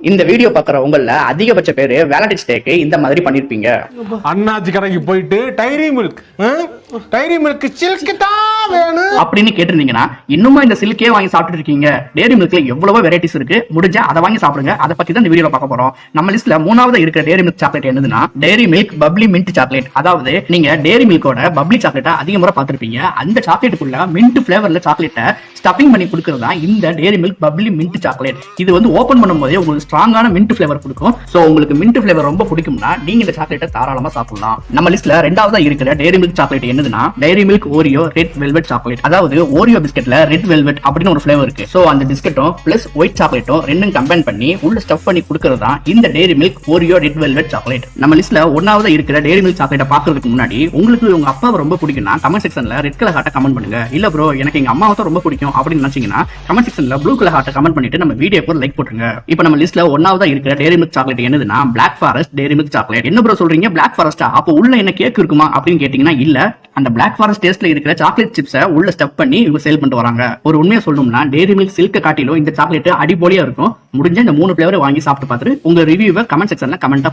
இந்த வீடியோ பாக்குற உங்கள அதிகபட்ச பேரு வேலண்டைன்ஸ் டேக்கு இந்த மாதிரி பண்ணிருப்பீங்க. அண்ணாச்சி கடைக்கு போயிட்டு Dairy Milk Dairy Milk Silk தான் அப்படின்னு கேட்டிருந்தீங்கன்னா இன்னுமா இந்த சில்கே வாங்கி சாப்பிட்டு இருக்கீங்க? டேரி மில்க்ல எவ்வளவோ வெரைட்டிஸ் இருக்கு. முடிஞ்சா அதை வாங்கி சாப்பிடுங்க. அதை பத்தி தான் இந்த வீடியோ பார்க்க போறோம். நம்ம லிஸ்ட்ல மூணாவது இருக்கிற டேரி மில்க் சாக்லேட் என்னதுன்னா dairy milk bubbly mint chocolate அதாவது நீங்க டேரி மில்கோட பப்ளி சாக்லேட்டை அதிக முறை பார்த்திருப்பீங்க. அந்த சாக்லேட்டுக்குள்ள மின்ட் ஃபிளேவர்ல சாக்லேட்டை ஸ்டஃபிங் பண்ணி கொடுக்கறது தான் இந்த dairy milk bubbly mint chocolate இது வந்து ஓபன் பண்ணும்போதே உங்களுக்கு ஸ்ட்ராங்கான மின்ட் ஃபிளேவர் கொடுக்கும். சோ உங்களுக்கு மின்ட் ஃபிளேவர் ரொம்ப பிடிக்கும்னா நீங்க இந்த சாக்லேட்டை தாராளமா சாப்பிடலாம். நம்ம லிஸ்ட்ல ரெண்டாவதா இருக்கிற டேரி மில்க் சாக்லேட் என்னதுன்னா Dairy Milk Oreo red velvet chocolate அதாவது ஓரியோ பிஸ்கெட்ல ரெட் வெல்வெட் அப்படின்னு ஒரு ஃபிளேவர் இருக்கு. சோ அந்த பிஸ்கெட்டும் பிளஸ் ஒயிட் சாக்லேட்டும் ரெண்டும் கம்பைன் பண்ணி உள்ள ஸ்டஃப் பண்ணி கொடுக்கறது தான் இந்த Dairy Milk Oreo red velvet chocolate நம்ம லிஸ்ட்ல ஒன்னாவது இருக்கிற டேரி மில்க் சாக்லேட்டை பாக்குறதுக்கு முன்னாடி உங்களுக்கு உங்க அப்பாவை ரொம்ப பிடிக்கும்னா கமெண்ட் செக்ஷன்ல ரெட் கலர் ஹார்ட்டை கமெண்ட் பண்ணுங்க. இல்ல ப்ரோ எனக்கு எங்க அம்மாவை தான் ரொம்ப பிடிக்கும் அப்படின்னு நினைச்சீங்கன்னா கமெண்ட் செக்ஷன்ல ப்ளூ கலர் ஹார்ட்டை கமெண்ட் பண்ணிட்டு நம்ம வீடியோக்கு லைக் போட்டுருங்க. இப்போ நம்ம லிஸ்ட்ல ஒன்னாவதா இருக்கிற டேரி மில்க் சாக்லேட் என்னதுன்னா black forest Dairy Milk chocolate என்ன ப்ரோ சொல்றீங்க? பிளாக் ஃபாரஸ்டா அப்போ உள்ள என்ன கேக் இருக்குமா அப்படின்னு கேட்டீங்கன்னா இல்ல. அந்த பிளாக் ஃபாரஸ்ட் டேஸ்ட்ல இருக்கிற சாக்லேட் சிப்ஸ் உள்ள ஸ்டப் பண்ணி இவங்க சேல் பண்ணிட்டு வராங்க. ஒரு உண்மையை சொல்லணும்னா டேரி மில்க் சில்க் காட்டிலும் இந்த சாக்லேட் அடிப்பொலியா இருக்கும். முடிஞ்ச இந்த மூணு ஃபிளேவர் வாங்கி சாப்பிட்டு பார்த்துட்டு உங்க ரிவ்யூவை கமெண்ட் செக்ஷன்ல கமெண்டா